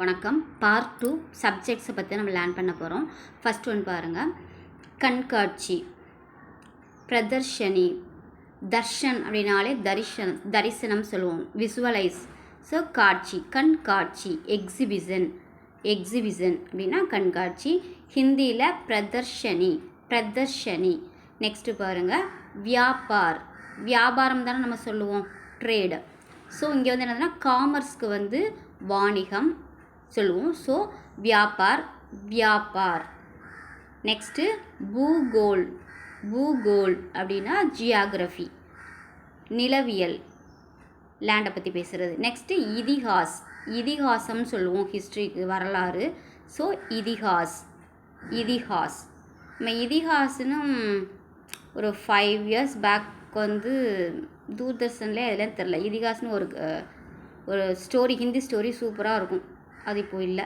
வணக்கம். Part two சப்ஜெக்ட்ஸை பற்றி நம்ம லேர்ன் பண்ண போகிறோம் ஃபஸ்ட் ஒன் பாருங்கள் கண்காட்சி பிரதர்ஷனி தர்ஷன் அப்படின்னாலே தரிசன் தரிசனம் சொல்லுவோம். விசுவலைஸ் ஸோ காட்சி கண்காட்சி எக்ஸிபிஷன் எக்ஸிபிஷன் அப்படின்னா கண்காட்சி. ஹிந்தியில் பிரதர்ஷனி பிரதர்ஷனி. நெக்ஸ்ட்டு பாருங்கள் வியாபார் வியாபாரம் தானே நம்ம சொல்லுவோம். ட்ரேடு ஸோ இங்கே வந்து என்னதுன்னா காமர்ஸ்க்கு வந்து வாணிகம் சொல்லுவோம். ஸோ வியாபார் வியாபார். நெக்ஸ்ட்டு பூகோல் பூகோல் அப்படின்னா ஜியாகிரஃபி நிலவியல். லேண்டை பற்றி பேசுகிறது நெக்ஸ்ட்டு இதிகாஸ். இதிகாசம்னு சொல்லுவோம் ஹிஸ்ட்ரிக்கு வரலாறு. ஸோ இதிகாஸ். இதிகாஸ். நம்ம இதிகாஸ்னு ஒரு ஃபைவ் இயர்ஸ் பேக் வந்து தூர்தர்ஷன்லேயே அதெல்லாம் தெரில இதிகாஸ்னு ஒரு ஒரு ஸ்டோரி ஹிந்தி ஸ்டோரி சூப்பராக இருக்கும். அது இப்போ இல்லை.